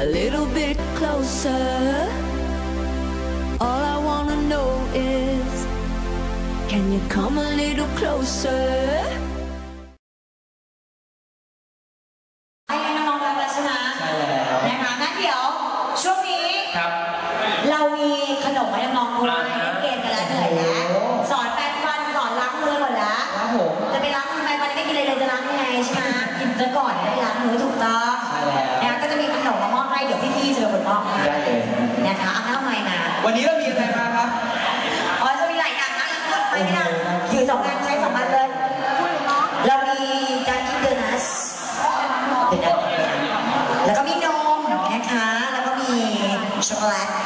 a little bit closer. All I wanna know is, can you come a little closer? วันนี้เรามีอะไรมาครับ อ๋อจะมีหลายอย่างนะคุณไปไม่ได้อยู่สองงานใช้สองอันเลย เรามีการกินเดนัสเดนัสแล้วก็มีนมนะคะ แล้วก็มีช็อกโกแลตอะ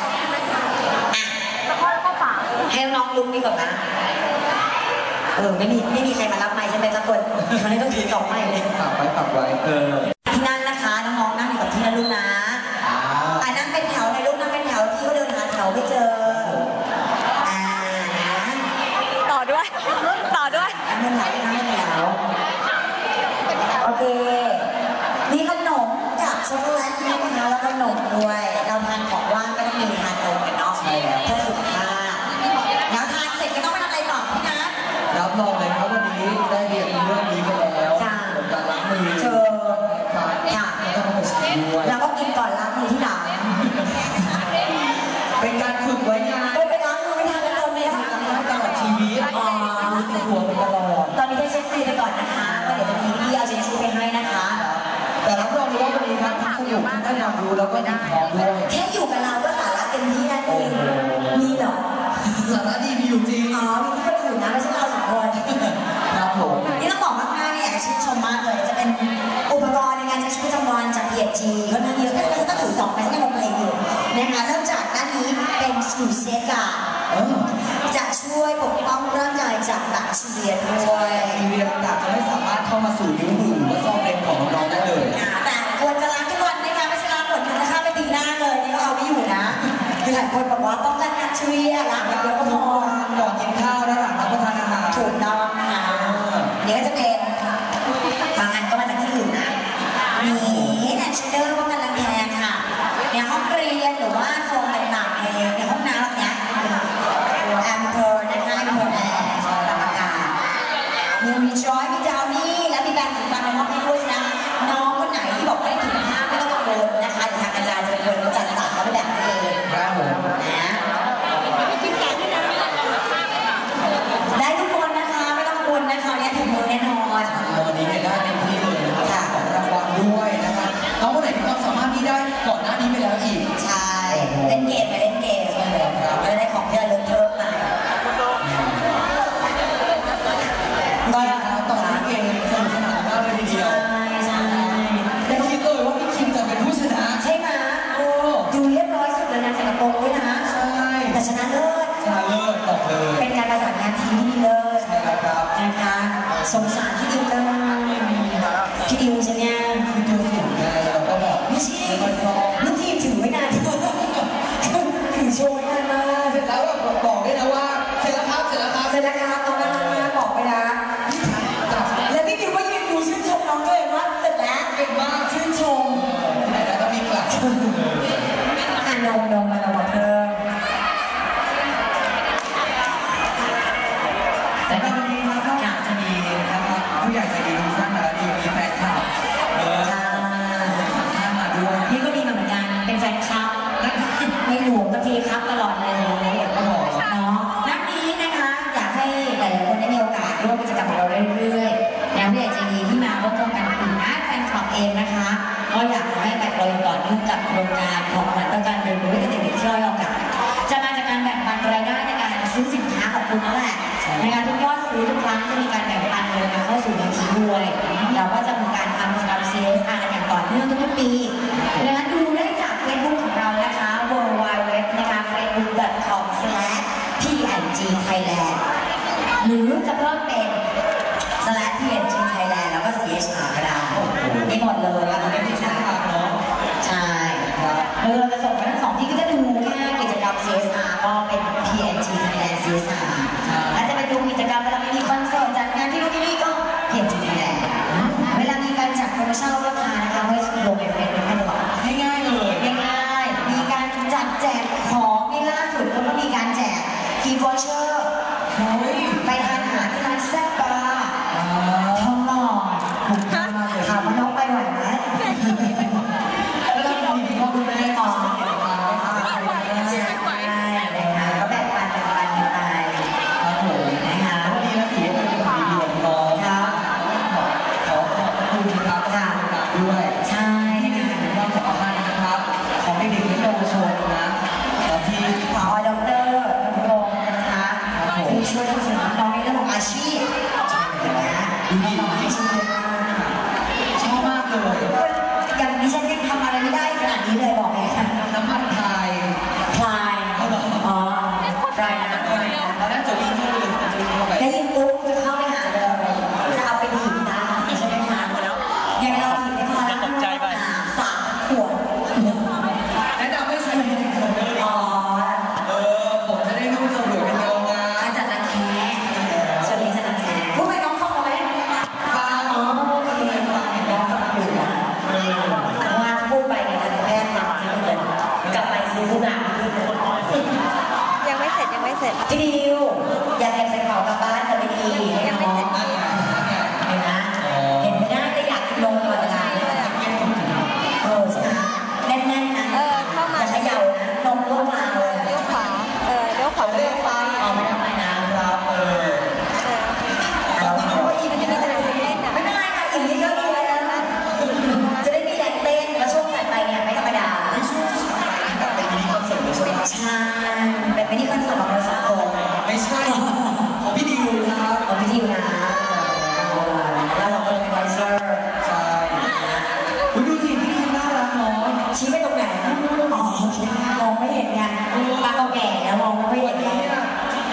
ให้น้องลุกนี่ก่อนนะเออไม่มีไม่มีใครมารับไม้ใช่ไหมทุกคนเขาเลยต้องถือสองไม้เลยฝากไว้ฝากไว้เออ นะคะ แต่รับรองว่าวันนี้ครับทั้งสนุกท่านได้ความรู้แล้วก็ได้ของด้วย แค่อยู่กับเราก็สาระเต็มที่นั่นเองมีหรอสาระดีมีอยู่จริงอ๋อมีที่คนอยู่นะไม่ใช่เราสองคนครับผมนี่ต้องบอกมากๆนี่ยากชื่นชมมากเลย จะเป็นอุปกรณ์ในการช้ชีวิตประจำวันจากเพียรจีค่อนข้างเยอะก็จะต้องถือสองไปที่ลงเลยอยู่นะคะเริ่มจากด้านนี้เป็นสูเซกาจะช่วยปกป้องร่างกายจากแบคทีเรียด้วยแบคทีเรียต่างๆจะไม่สามารถเข้ามาสู่นิ้วมือ ของน้องๆได้เลยแต่ควรจะล้างทุกวันนะคะไม่ใช่ล้างหมดนะนะคะไปปีหน้าเลยนี่ก็เอาไม่อยู่นะคือหลายคนบอกว่าต้องกันแบคทีเรียล้างอย่างเดีวก็พอก่อนกินข้าวและหลังรับประทานอาหารถูกต้องค่ะเนี่ยจะเป็นบางอันก็มาจากที่อื่นนะมีแอนชเดอร์ป้องกันลังแคค่ะในห้องเรียนหรือว่าโซนต่างๆในในห้องน้ำเนี่ยแอมเพอร์นะคะแอมเพอร์แอร์สำหรัอากาศมีรีจอยุณนั่นแหละในการทุกยอดซื้อทุกครั้งจะมีการแบ่งปันเงินเข้าสู่บัญชีด้วยเราก็จะมีการทำสำหรับ CSR อย่างต่อเนื่องทุกๆปี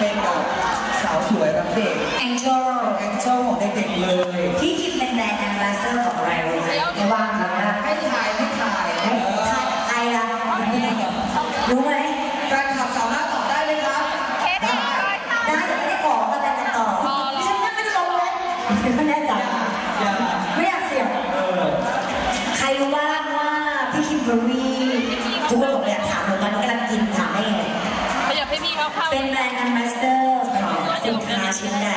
เป็นแบบสาวสวยรับเด็ก Angel แองเจ้ของเด็กๆเลย ที่คิดเป็นแบรนด์แอมบาสเตอร์ของไรโรในว่า็นแบรนด์แอมบาสเตอร์ของสินค้าชิ้นใด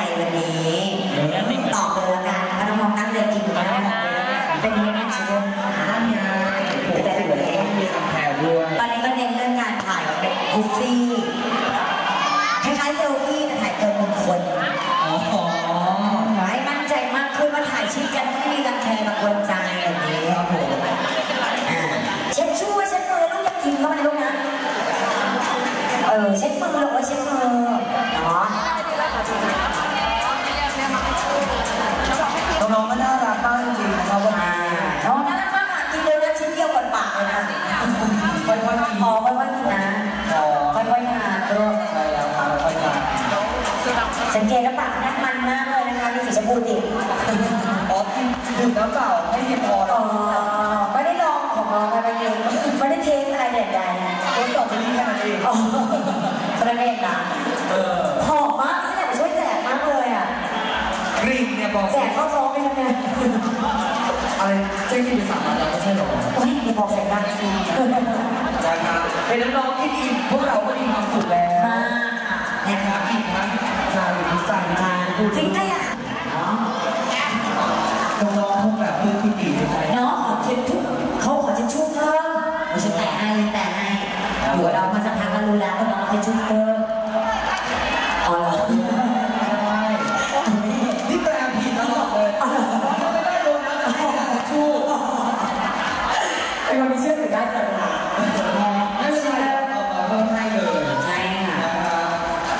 ดื่มน้ำเปล่าให้เพียงพออ๋อไม่ได้ลองของน้องอะไรเองไม่ได้เทสอะไรเด็ดใดทดสอบไปนี่แค่นั้นเองอ๋อแสดงเองนะเออหอมมากฉันอยากช่วยแจกมากเลยอะกลิ่งเนี่ยบอกแจกก็ร้องไปทำไงอะไรเจ๊กินไปสามอันแล้วไม่ใช่หรอโอ้ยอย่าบอกแจกดังสินะครับเป็นน้องๆที่ดีพวกเราก็มีความสุขแล้วนะครับอิ่มทั้งงานหรือใจงานจริงถ้ น้องๆคงแบบพื้นที่ดีใจน้องขอเช็ดทุกเขาขอเช็ดชุกเพิ่มเราจะแต่ให้แต่ให้อยู่กับเรามาสักพักก็รู้แล้วว่าน้องเช็ดชุบเพิ่มอ๋อรนี่แปลผิดตลอดเลยไม่ได้รู้นะแต่ให้ชูเป็นนมีเชื่อถือได้ตลอดไม่ใช่เอามเพิ่มให้เลยใช่ค่ะ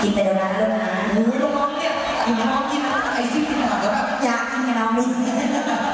กินแต่โดนแล้วนะอุ้ยน้องเนี่ยน้องกินไอซิ่งกินอาหาร Nào!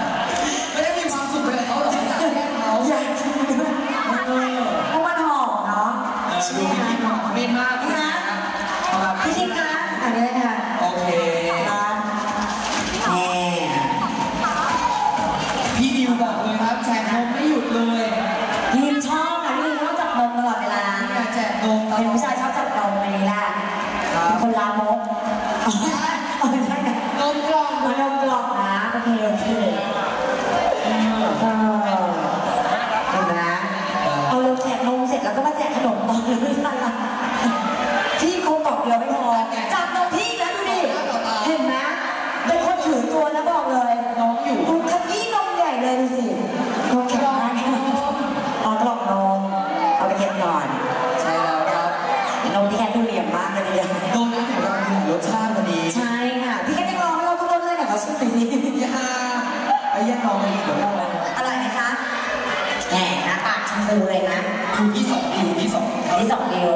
านวัดีโดนแล้วแต่เรามีรสชาติวันนี้ใช่ค่ะ พี่แค่ยังลองให้เราทุกรนเลยนะเขาชื่อตินี้ยาไอ้ยันลองไปอีกเดี๋ยวเล่าอะไอะไรนะคะแหมนะปากชมพูเลยนะคือที่สองคิวที่สองที่สองเดียว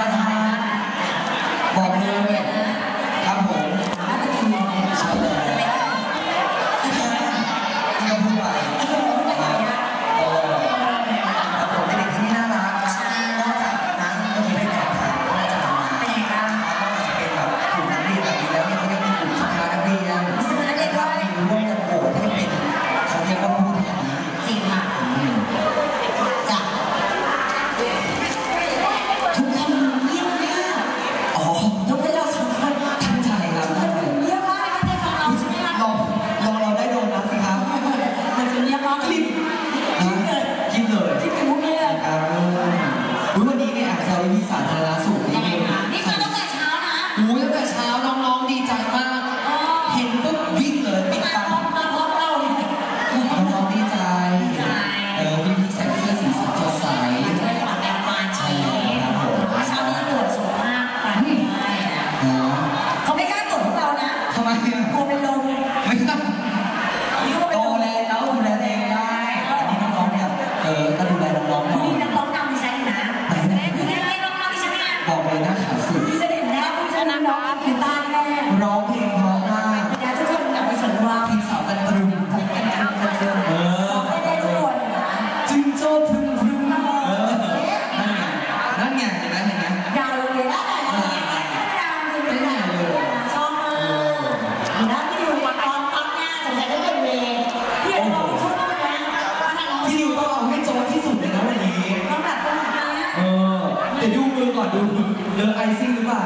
hay input di ke ดี๋ยวดูมือก่อนดูเลอะไอซิ่งหรือเปล่า